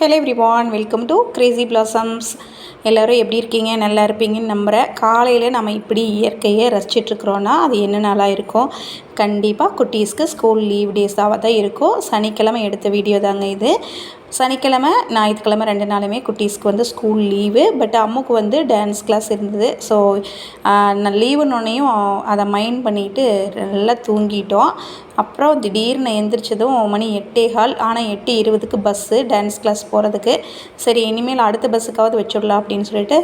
Hello everyone welcome to Crazy Blossoms எல்லோரும் எப்படி இருக்கீங்க? நல்லா இருப்பீங்கன்னு நம்புகிறேன் காலையில் நம்ம இப்படி இயற்கையை ரசிச்சிட்ருக்குறோன்னா அது என்ன நாளாக இருக்கும்? கண்டிப்பாக குட்டீஸ்க்கு ஸ்கூல் லீவ் டேஸாக தான் இருக்கும். சனிக்கிழமை எடுத்த வீடியோ தாங்க இது. சனிக்கிழமை ஞாயிற்றுக்கிழமை ரெண்டு நாளுமே குட்டீஸ்க்கு வந்து ஸ்கூல் லீவு பட் அம்முக்கு வந்து டான்ஸ் கிளாஸ் இருந்தது. ஸோ நான் லீவுனோடனையும் அதை மைண்ட் பண்ணிவிட்டு நல்லா தூங்கிட்டோம். அப்புறம் திடீர்னு எந்திரிச்சதும் மணி எட்டே கால் ஆனால் எட்டு இருபதுக்கு பஸ்ஸு டான்ஸ் கிளாஸ் போகிறதுக்கு சரி இனிமேல் அடுத்த பஸ்ஸுக்காவது வச்சுடலாம் அப்படின்னு சொல்லிட்டு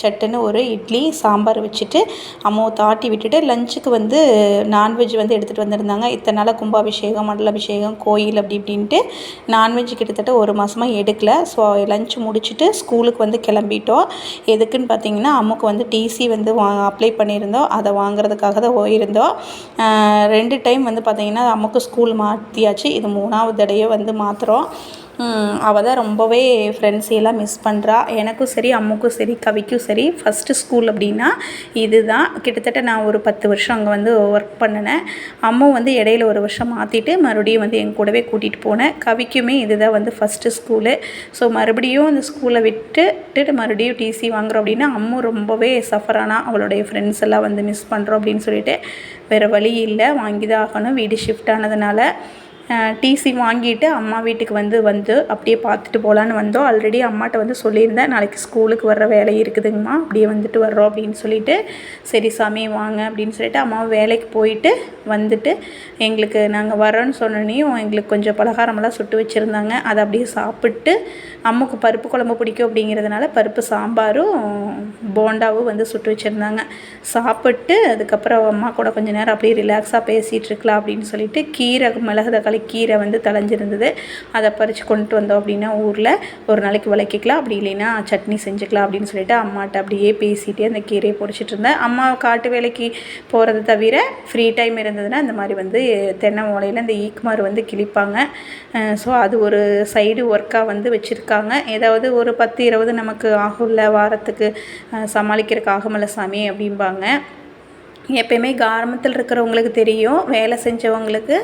சட்டுன்னு ஒரு இட்லி சாம்பார் வச்சுட்டு அம்மாவை தாட்டி விட்டுட்டு லஞ்சுக்கு வந்து நான்வெஜ் வந்து எடுத்துகிட்டு வந்திருந்தாங்க. இத்தனை நாளாக கும்பாபிஷேகம் மண்டலாபிஷேகம் கோயில் அப்படி இப்படின்ட்டு நான்வெஜ் கிட்டத்தட்ட ஒரு மாதமாக எடுக்கல. ஸோ லஞ்ச் முடிச்சுட்டு ஸ்கூலுக்கு வந்து கிளம்பிட்டோம். எதுக்குன்னு பார்த்தீங்கன்னா அம்முக்கு வந்து டிசி வந்து வா அப்ளை பண்ணியிருந்தோம். அதை வாங்குறதுக்காக தான் போயிருந்தோம். ரெண்டு டைம் வந்து பார்த்திங்கன்னா அம்முக்கு ஸ்கூல் மாற்றியாச்சு இது மூணாவது தடையை வந்து மாற்றுறோம் அவள் தான் ரொம்பவே ஃப்ரெண்ட்ஸையெல்லாம் மிஸ் பண்ணுறா எனக்கும் சரி அம்முக்கும் சரி கவிக்கும் சரி ஃபஸ்ட்டு ஸ்கூல் அப்படின்னா இது தான் கிட்டத்தட்ட நான் ஒரு பத்து வருஷம் அங்கே வந்து ஒர்க் பண்ணினேன். அம்மு வந்து இடையில ஒரு வருஷம் மாற்றிட்டு மறுபடியும் வந்து என் கூடவே கூட்டிகிட்டு போனேன். கவிக்குமே இதுதான் வந்து ஃபஸ்ட்டு ஸ்கூலு ஸோ மறுபடியும் அந்த ஸ்கூலை விட்டுட்டு மறுபடியும் டிசி வாங்குகிறோம் அப்படின்னா அம்மு ரொம்பவே சஃபர் ஆனால் அவளுடைய ஃப்ரெண்ட்ஸ் எல்லாம் வந்து மிஸ் பண்ணுறோம் அப்படின்னு சொல்லிட்டு வேறு வழி இல்லை. வாங்கி தான் ஆகணும். வீடு ஷிஃப்ட் ஆனதுனால டிசி வாங்கிட்டு அம்மா வீட்டுக்கு வந்து வந்து அப்படியே பார்த்துட்டு போகலான்னு வந்தோம். ஆல்ரெடி அம்மாட்ட வந்து சொல்லியிருந்தேன் நாளைக்கு ஸ்கூலுக்கு வர்ற வேலை இருக்குதுங்கம்மா அப்படியே வந்துட்டு வர்றோம் அப்படின்னு சொல்லிட்டு. சரி சாமி வாங்க அப்படின்னு சொல்லிட்டு அம்மா வேலைக்கு போயிட்டு வந்துட்டு எங்களுக்கு நாங்கள் வரோன்னு சொன்னோன்னையும் எங்களுக்கு கொஞ்சம் பலகாரமெல்லாம் சுட்டு வச்சுருந்தாங்க. அதை அப்படியே சாப்பிட்டு அம்முக்கு பருப்பு குழம்பு பிடிக்கும் அப்படிங்கிறதுனால பருப்பு சாம்பாரும் போண்டாவும் வந்து சுட்டு வச்சுருந்தாங்க. சாப்பிட்டு அதுக்கப்புறம் அம்மா கூட கொஞ்சம் நேரம் அப்படியே ரிலாக்ஸாக பேசிகிட்டு இருக்கலாம் அப்படின்னு சொல்லிட்டு கீரை மிளகு தக்காளி கீரை வந்து தலைஞ்சிருந்தது அதை பறித்து கொண்டு வந்தோம் அப்படின்னா ஊரில் ஒரு நாளைக்கு விளக்கிக்கலாம். அப்படி இல்லைன்னா சட்னி செஞ்சுக்கலாம் அப்படின்னு சொல்லிட்டு அம்மாட்ட அப்படியே பேசிகிட்டே அந்த கீரையை பொறிச்சிட்டு இருந்தேன். அம்மா காட்டு வேலைக்கு போகிறது தவிர ஃப்ரீ டைம் இருந்ததுன்னா இந்த மாதிரி வந்து தென்னை ஓலையில் இந்த ஈக்குமார் வந்து கிழிப்பாங்க. ஸோ அது ஒரு சைடு ஒர்க்காக வந்து வச்சுருக்காங்க. ஏதாவது ஒரு பத்து இருபது நமக்கு ஆகும்ல வாரத்துக்கு சமாளிக்கிறதுக்கு ஆகமல்ல சாமி அப்படிம்பாங்க. எப்பயுமே கிராமத்தில் இருக்கிறவங்களுக்கு தெரியும் வேலை செஞ்சவங்களுக்கு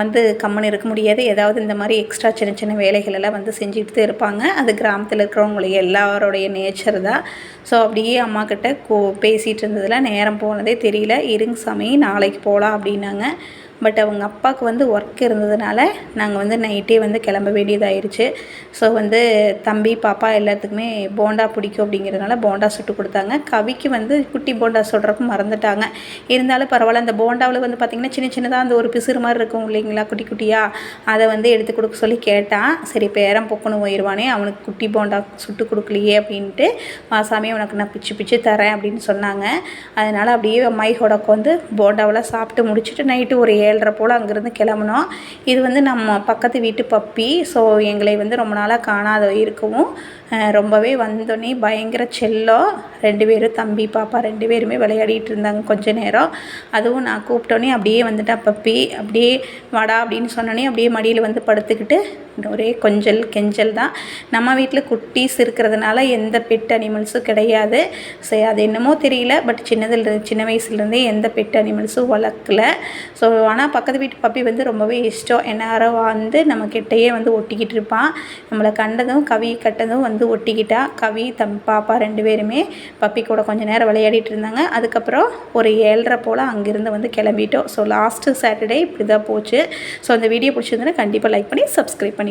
வந்து கம்முன்னு இருக்க முடியாது. ஏதாவது இந்த மாதிரி எக்ஸ்ட்ரா சின்ன சின்ன வேலைகளெல்லாம் வந்து செஞ்சுக்கிட்டு இருப்பாங்க. அது கிராமத்தில் இருக்கிறவங்களுக்கு எல்லாரோடைய நேச்சர் தான். ஸோ அப்படியே அம்மாக்கிட்ட கோ பேசிகிட்டு இருந்ததில் நேரம் போனதே தெரியல. இருங்க சாமி நாளைக்கு போகலாம் அப்படின்னாங்க. பட் அவங்க அப்பாவுக்கு வந்து ஒர்க் இருந்ததுனால நாங்கள் வந்து நைட்டே வந்து கிளம்ப வேண்டியதாயிருச்சு. ஸோ வந்து தம்பி பாப்பா எல்லாத்துக்குமே போண்டா பிடிக்கும் அப்படிங்கிறதுனால போண்டா சுட்டு கொடுத்தாங்க. கவிக்கு வந்து குட்டி போண்டா சுடுறப்ப மறந்துட்டாங்க. இருந்தாலும் பரவாயில்ல அந்த போண்டாவில் வந்து பார்த்திங்கன்னா சின்ன சின்னதாக அந்த ஒரு பிசுறு மாதிரி இருக்கும் இல்லைங்களா குட்டி குட்டியாக அதை வந்து எடுத்து கொடுக்க சொல்லி கேட்டான் சரி பேரம் பொக்குன்னு போயிடுவானே அவனுக்கு குட்டி போண்டா சுட்டு கொடுக்கலையே அப்படின்ட்டு வாசாமி உனக்கு நான் பிச்சு பிச்சு தரேன் அப்படின்னு சொன்னாங்க. அதனால் அப்படியே மைஹோட வந்து போண்டாவெல்லாம் சாப்பிட்டு முடிச்சுட்டு நைட்டு ஒரு ஏழரை போல் அங்கேருந்து கிளம்புனோம். இது வந்து நம்ம பக்கத்து வீட்டு பப்பி. ஸோ எங்களை வந்து ரொம்ப நாளாக காணாத இருக்கவும் ரொம்பவே வந்தோடனே பயங்கர செல்லோ. ரெண்டு பேரும் தம்பி பாப்பா ரெண்டு பேருமே விளையாடிட்டு இருந்தாங்க கொஞ்ச நேரம். அதுவும் நான் கூப்பிட்டோன்னே அப்படியே வந்துட்டா பப்பி. அப்படியே வாடா அப்படின்னு சொன்னோன்னே அப்படியே மடியில் வந்து படுத்துக்கிட்டு ஒரே கொஞ்சல் கெஞ்சல் தான். நம்ம வீட்டில் குட்டீஸ் இருக்கிறதுனால எந்த பெட் அனிமல்ஸும் கிடையாது. சரி அது என்னமோ தெரியல பட் சின்னதில் சின்ன வயசுலேருந்தே எந்த பெட் அனிமல்ஸும் வளர்க்கல. ஸோ ஆனால் பக்கத்து வீட்டு பப்பி வந்து ரொம்பவே இஷ்டம். எந்நேரம் வந்து நம்ம கிட்டேயே வந்து ஒட்டிக்கிட்டு இருப்பான். நம்மளை கண்டதும் கவி கட்டதும் வந்து ஒட்டிக்கிட்டா. கவி தம் பாப்பா ரெண்டு பேருமே பப்பி கூட கொஞ்சம் நேரம் விளையாடிட்டு இருந்தாங்க. அதுக்கப்புறம் ஒரு ஏழரை போல் அங்கேருந்து வந்து கிளம்பிட்டோம். ஸோ லாஸ்ட்டு சாட்டர்டே இப்படி தான் போச்சு. ஸோ அந்த வீடியோ பிடிச்சிருந்தேன்னா கண்டிப்பாக லைக் பண்ணி சப்ஸ்கிரைப் பண்ணி